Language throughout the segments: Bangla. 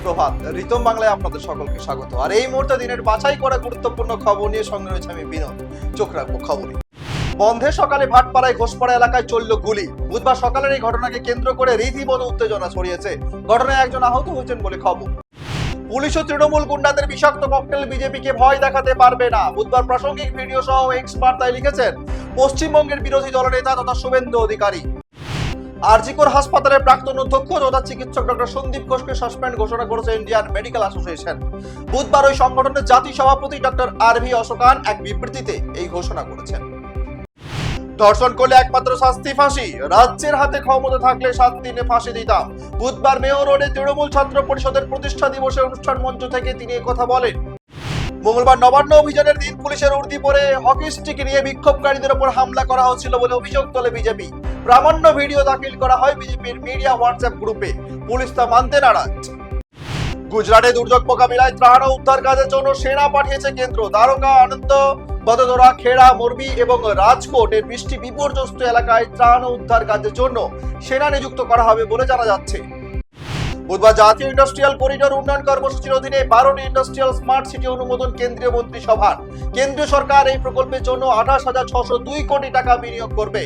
সুপ্রভাত। রিতম বাংলায় আপনাদের সকলকে স্বাগত। আর এই মুহূর্তে দিনের বাছাই করা গুরুত্বপূর্ণ খবর নিয়ে সঙ্গে রয়েছে আমি বিনোদ। চোখ রাখব খবরে। বন্ধে সকালে ভাটপাড়ায় ঘোষপাড়া এলাকায় চলল গুলি। বুধবার সকালের এই ঘটনাকে কেন্দ্র করে রীতিমতো উত্তেজনা ছড়িয়েছে। ঘটনায় একজন আহত হয়েছেন বলে খবর। পুলিশ ও তৃণমূল গুন্ডাদের বিষাক্ত ককটেল বিজেপিকে ভয় দেখাতে পারবে না। বুধবার প্রাসঙ্গিক ভিডিও সহ এক্স বার্তায় লিখেছেন, পশ্চিমবঙ্গের বিরোধী দলনেতা তথা শুভেন্দু অধিকারী। আরজিকর হাসপাতালের প্রাক্তন অধ্যক্ষ তথা চিকিৎসক ডক্টর সন্দীপ ঘোষকে সাসপেন্ড ঘোষণা করেছে ইন্ডিয়ান মেডিকেল অ্যাসোসিয়েশন। বুধবার ওই সংগঠনের জাতীয় সভাপতি ডক্টর আর ভি অশোকান এক বিবৃতিতে এই ঘোষণা করেছেন। ধর্ষণ করলে একমাত্র শাস্তি ফাঁসি, রাজ্যের হাতে ক্ষমতা থাকলে সাত দিনে ফাঁসি দিতাম। বুধবার মেয়র রোডে তৃণমূল ছাত্র পরিষদের প্রতিষ্ঠা দিবসে অনুষ্ঠান মঞ্চ থেকে তিনি কথা বলেন। মঙ্গলবার নবান্ন অভিযানের দিন পুলিশের উর্দি পরে হকি স্টিক নিয়ে বিক্ষোভকারীদের উপর হামলা করা হচ্ছিল বলে অভিযোগ তোলে বিজেপি। প্রামাণ্য ভিডিও দাখিল করা হয় বিজেপির মিডিয়া হোয়াটসঅ্যাপ গ্রুপে। পুলিশ তা মানতে নারাজ। গুজরাটে দুর্যোগ মোকাবিলায় ত্রাণ ও উদ্ধার কাজের জন্য সেনা পাঠিয়েছে কেন্দ্র। দ্বারকা আনন্দ বদোদরা, খেড়া, মোরবি এবং রাজকোট এর বৃষ্টি বিপর্যস্ত এলাকায় ত্রাণ উদ্ধার কাজের জন্য সেনা নিযুক্ত করা হবে বলে জানা যাচ্ছে। বুধবার জাতীয় ইন্ডাস্ট্রিয়াল করিডোর উন্নয়ন কর্মসূচির অধীনে বারোটি ইন্ডাস্ট্রিয়াল স্মার্ট সিটি অনুমোদন কেন্দ্রীয় মন্ত্রিসভার। কেন্দ্রীয় সরকার এই প্রকল্পের জন্য আঠাশ হাজার ছশো দুই কোটি টাকা বিনিয়োগ করবে।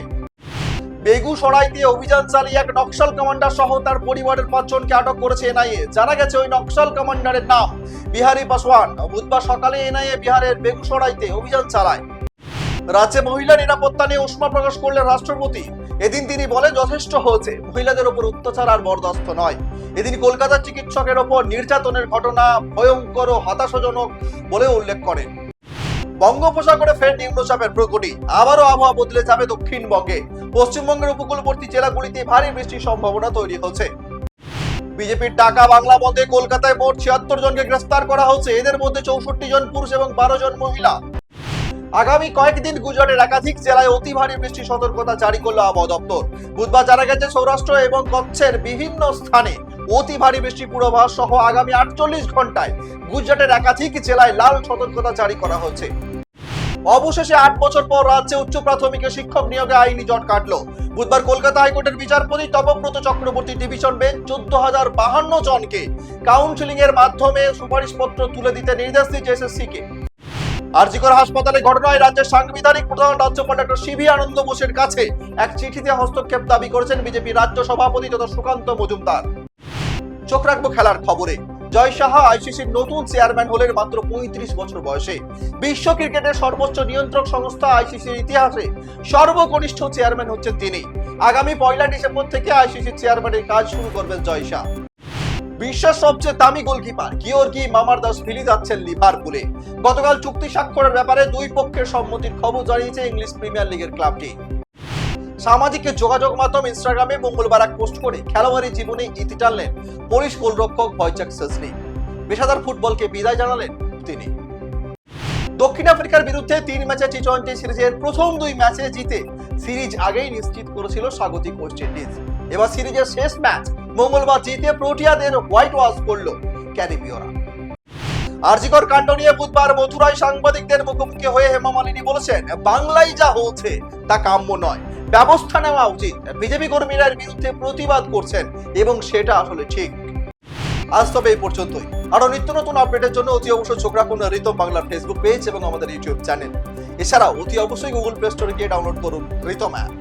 বেগুসরাইতে অভিযান চালিয়ে এক নকশাল কমান্ডার সহ তার পরিবারের পাঁচজনকে আটক করেছে এনআইএ। জানা গেছে ওই নকশাল কমান্ডারের নাম বিহারি পাসওয়ান। বুধবার সকালে এনআইএ বিহারের বেগুসরাইতে অভিযান চালায়। রাজ্যে মহিলা নিরাপত্তা নিয়ে উষ্মা প্রকাশ করলেন রাষ্ট্রপতি। এদিন তিনি বলেন, যথেষ্ট হয়েছে। মহিলাদের ওপর অত্যাচার আর বরদাস্ত নয়। এদিন কলকাতার চিকিৎসকের ওপর নির্যাতনের ঘটনা ভয়ঙ্কর ও হতাশাজনক বলে উল্লেখ করেন। বঙ্গোপসাগরে ফের নিম্নচাপের প্রকটি আবারও আবহাওয়া বদলে যাবে দক্ষিণবঙ্গে। পশ্চিমবঙ্গের উপকূলবর্তী জেলাগুলিতে ভারী বৃষ্টির সম্ভাবনা তৈরি হচ্ছে। বিজেপির টাকা বাংলা বন্ধে কলকাতায় মোট ছিয়াত্তর জনকে গ্রেফতার করা হচ্ছে। এদের মধ্যে চৌষট্টি জন পুরুষ এবং বারো জন মহিলা। আগামী কয়েকদিন গুজরাটের একাধিক জেলায় অতি ভারী বৃষ্টির সতর্কতা জারি করল আবহাওয়া দপ্তর। বুধবার জানা গেছে, সৌরাষ্ট্র এবং কচ্ছের বিভিন্ন স্থানে অতি ভারী বৃষ্টি পূর্বাভাস সহ আগামী আটচল্লিশ ঘন্টায় গুজরাটের একাধিক জেলায় লাল সতর্কতা জারি করা হয়েছে। অবশেষে আট বছর পর রাজ্যে উচ্চ প্রাথমিকে শিক্ষক নিয়োগে আইনি জট কাটলো। বুধবার কলকাতা হাইকোর্টের বিচারপতি তপব্রত চক্রবর্তী ডিভিশন বেঞ্চ চোদ্দ হাজার বাহান্ন জনকে কাউন্সিলিং এর মাধ্যমে সুপারিশপত্র তুলে দিতে নির্দেশ দিয়েছে এসএসসি কে আরজিকর হাসপাতালে ঘটনায় রাজ্যের সাংবিধানিক প্রধান রাজ্যপাল ডক্টর সিভি আনন্দ বোসের কাছে এক চিঠিতে হস্তক্ষেপ দাবি করেছেন বিজেপি রাজ্য সভাপতি তথা সুকান্ত মজুমদার। চোখ রাখব খেলার খবরে। জয় সাহা আইসিসির নতুন চেয়ারম্যান হলেন মাত্র পঁয়ত্রিশ বছর বয়সে। বিশ্ব ক্রিকেটের সর্বোচ্চ নিয়ন্ত্রক সংস্থা আইসিসির ইতিহাসে সর্বকনিষ্ঠ চেয়ারম্যান হচ্ছেন তিনি। আগামী পয়লা ডিসেম্বর থেকে আইসিসির চেয়ারম্যানের কাজ শুরু করবেন জয় শাহ বিশ্বের সবচেয়ে দামি গোলকিপার গিওর্গি মামার দাস ফিলি যাচ্ছেন লিভারপুলে। গতকাল চুক্তি স্বাক্ষরের ব্যাপারে দুই পক্ষের সম্মতির খবর জানিয়েছে ইংলিশ প্রিমিয়ার লিগের ক্লাবটি। সামাজিক যোগাযোগ মাধ্যম ইনস্টাগ্রামে মঙ্গলবার এক পোস্ট করে খেলোয়াড়ি জীবনে ইতি টানলেন পুলিশ গোলরক্ষক ভয়চাক সেসনি পেশাদার ফুটবলকে বিদায় জানালেন তিনি। দক্ষিণ আফ্রিকার বিরুদ্ধে তিন ম্যাচে টি টোয়েন্টি সিরিজের প্রথম দুই ম্যাচে জিতে সিরিজ আগেই নিশ্চিত করেছিল স্বাগতিক ওয়েস্ট ইন্ডিজ। এবার সিরিজের শেষ ম্যাচ মঙ্গলবার জিতে প্রোটিয়াদের হোয়াইট ওয়াশ করল ক্যারিবীয়রা। আরজিকর কাণ্ড নিয়ে বুধবার মথুরায় সাংবাদিকদের মুখোমুখি হয়ে হেমা মালিনী বলেছেন বাংলায় যা হচ্ছে তা কাম্য নয়। ব্যবস্থা নেওয়া উচিত। বিজেপি কর্মীরা বিরুদ্ধে প্রতিবাদ করছেন এবং সেটা আসলে ঠিক। আজ তবে এই পর্যন্তই। আরও নিত্য নতুন আপডেটের জন্য অতি অবশ্যই চোখ রাখুন রিতম বাংলার ফেসবুক পেজ এবং আমাদের ইউটিউব চ্যানেল। এছাড়াও অতি অবশ্যই গুগল প্লে স্টোরে গিয়ে ডাউনলোড করুন রিতম অ্যাপ